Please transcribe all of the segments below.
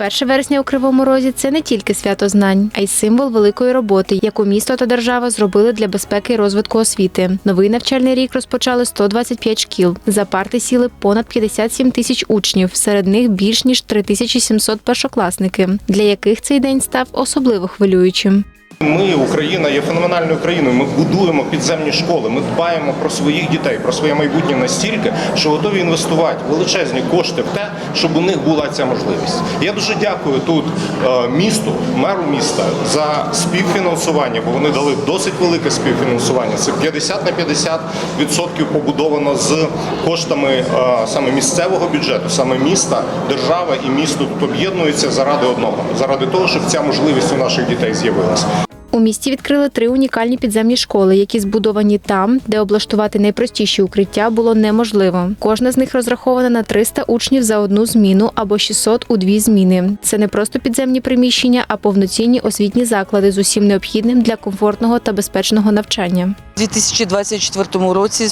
1 вересня у Кривому Розі це не тільки свято знань, а й символ великої роботи, яку місто та держава зробили для безпеки і розвитку освіти. Новий навчальний рік розпочали 125 шкіл. За парти сіли понад 57 тисяч учнів, серед них більш ніж 3700 першокласники, для яких цей день став особливо хвилюючим. Ми, Україна, є феноменальною країною. Ми будуємо підземні школи. Ми дбаємо про своїх дітей, про своє майбутнє настільки, що готові інвестувати величезні кошти в те, щоб у них була ця можливість. Я дуже дякую тут е, місту, меру міста за співфінансування, бо вони дали досить велике співфінансування. Це 50 на 50 відсотків побудовано з коштами е, саме місцевого бюджету, саме міста, держава і місто тут об'єднуються заради одного, заради того, щоб ця можливість у наших дітей з'явилася. У місті відкрили три унікальні підземні школи, які збудовані там, де облаштувати найпростіші укриття було неможливо. Кожна з них розрахована на 300 учнів за одну зміну або 600 у дві зміни. Це не просто підземні приміщення, а повноцінні освітні заклади з усім необхідним для комфортного та безпечного навчання. У 2024 році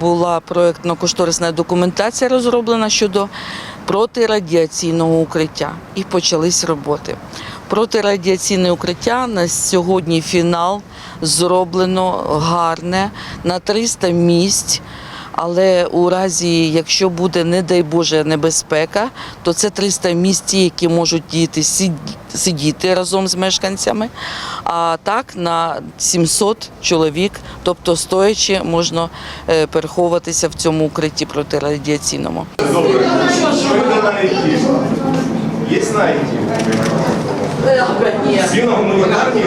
була проєктно-кошторисна документація розроблена щодо протирадіаційного укриття і почались роботи. Протирадіаційне укриття на сьогодні фінал зроблено гарне на 300 місць. Але у разі, якщо буде, не дай Боже, небезпека, то це 300 місць, які можуть діти сидіти разом з мешканцями. А так на 700 чоловік, тобто стоячи, можна е, переховуватися в цьому укритті протирадіаційному. Ви на IT. Є на Всі на гуманітарні?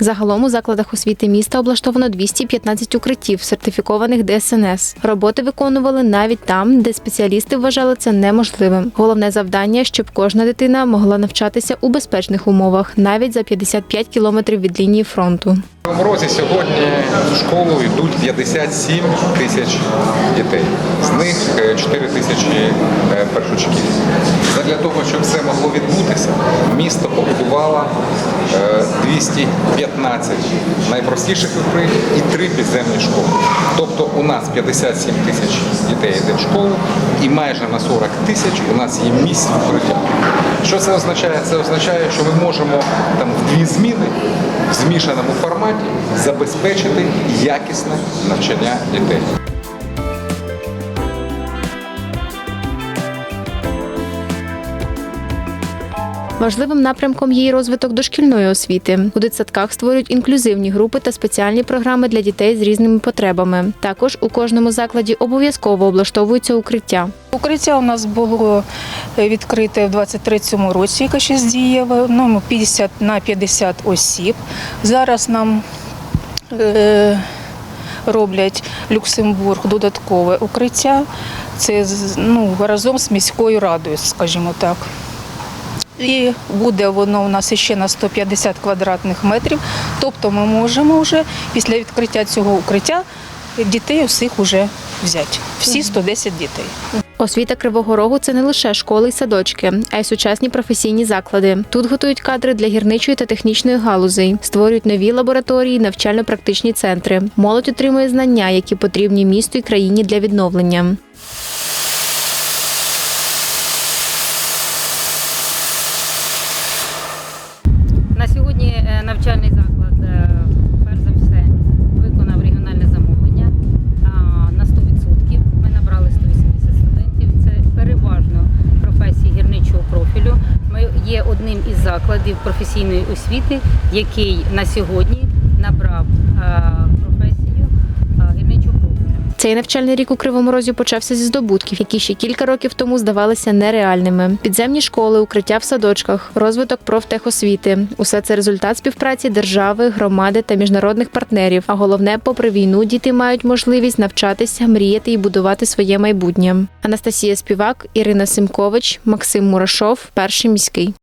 Загалом у закладах освіти міста облаштовано 215 укриттів, сертифікованих ДСНС. Роботи виконували навіть там, де спеціалісти вважали це неможливим. Головне завдання, щоб кожна дитина могла навчатися у безпечних умовах, навіть за 55 кілометрів від лінії фронту. У морозі сьогодні в школу йдуть 57 тисяч дітей. З них е, 4 тисячі е, першочків. Для того, щоб це могло відбутися, місто побудувало е, 215 найпростіших укриттів і 3 підземні школи. Тобто у нас 57 тисяч дітей йде в школу і майже на 40 тисяч у нас є місць в укриттях. Що це означає? Це означає, що ми можемо там в дві зміни в змішаному форматі забезпечити якісне навчання дітей. Важливим напрямком є й розвиток дошкільної освіти. У дитсадках створюють інклюзивні групи та спеціальні програми для дітей з різними потребами. Також у кожному закладі обов'язково облаштовуються укриття. Укриття у нас було е, відкрите в 23-му році, яке ще дієве, ну, 50 на 50 осіб. Зараз нам е, роблять Люксембург додаткове укриття. Це ну, разом з міською радою, скажімо так. І буде воно у нас ще на 150 квадратних метрів. Тобто ми можемо вже після відкриття цього укриття дітей усіх вже взяти. Всі 110 дітей. Освіта Кривого Рогу це не лише школи й садочки, а й сучасні професійні заклади. Тут готують кадри для гірничої та технічної галузей, створюють нові лабораторії, навчально-практичні центри. Молодь отримує знання, які потрібні місту і країні для відновлення. Одним із закладів професійної освіти, який на сьогодні набрав е, професію е, гірничого. Цей навчальний рік у Кривому Розі почався зі здобутків, які ще кілька років тому здавалися нереальними. Підземні школи, укриття в садочках, розвиток профтехосвіти – усе це результат співпраці держави, громади та міжнародних партнерів. А головне, попри війну, діти мають можливість навчатися, мріяти і будувати своє майбутнє. Анастасія Співак, Ірина Симкович, Максим Мурашов, перший міський.